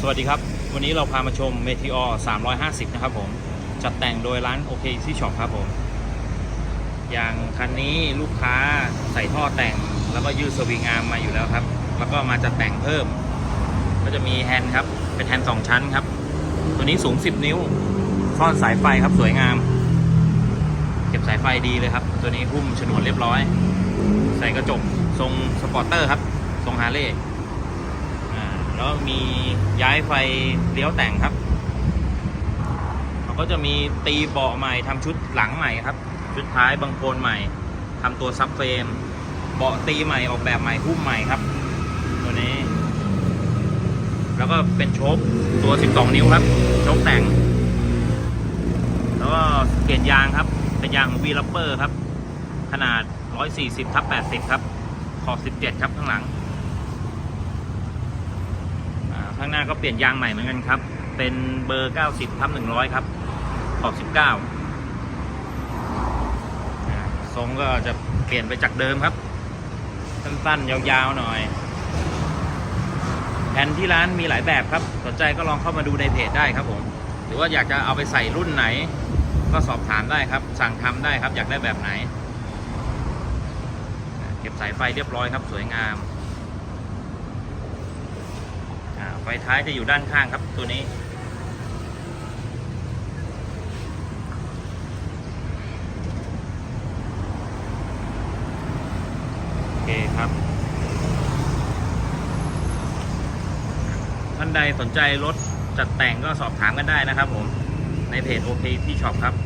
สวัสดีครับ วันนี้เราพามาชม Meteor 350 นะครับผม จัดแต่งโดยร้าน OK ที่ช็อปครับผม อย่างคันนี้ลูกค้าใส่ท่อแต่งแล้วก็ยืดสวิงอาร์มมาอยู่แล้วครับ แล้วก็มาจัดแต่งเพิ่ม ก็จะมีแฮนด์ครับ เป็นแฮนด์สองชั้นครับ ตัวนี้สูง 10 นิ้วซ่อนสายไฟครับสวยงาม เก็บสายไฟดีเลยครับ ตัวนี้หุ้มฉนวนเรียบร้อย ใส่กระจกทรงสปอร์เตอร์ครับ ทรงฮาร์เลย์ แล้วมีย้ายไฟเลี้ยวแต่งครับเขาก็จะมีตีเบาะใหม่ทำชุดหลังใหม่ครับ ชุดท้ายบังโคลนใหม่ทำตัวซับเฟรมเบาะตีใหม่ออกแบบใหม่หุ้มใหม่ครับ ตัวนี้ แล้วก็เป็นโชคตัว 12 นิ้วครับโชคแต่ง แล้วก็เปลี่ยนยางครับ เป็นยางของวีลัปเปอร์ครับ ขนาด 140ทับ80 ครับ ขอบ 17 ครับข้างหลัง อ่า ข้างหน้าก็เปลี่ยนยางใหม่เหมือนกันครับ เป็นเบอร์ 90ทับ100 ครับ ขอบ 19ทรงก็จะเปลี่ยนไปจากเดิมครับ สั้นๆ ยาวๆ หน่อยแผ่นที่ร้านมีหลายแบบครับ สนใจก็ลองเข้ามาดูในเพจได้ครับผม หรือว่าอยากจะเอาไปใส่รุ่นไหน ก็สอบถามได้ครับ สั่งทำได้ครับ อยากได้แบบไหน เก็บสายไฟเรียบร้อยครับ สวยงาม อ่า ไฟท้ายจะอยู่ด้านข้างครับตัวนี้ โอเคครับ ท่านใดสนใจรถจัดแต่งก็สอบถามกันได้นะครับผม ในเพจโอเคที่ช็อปครับขอบคุณมากครับ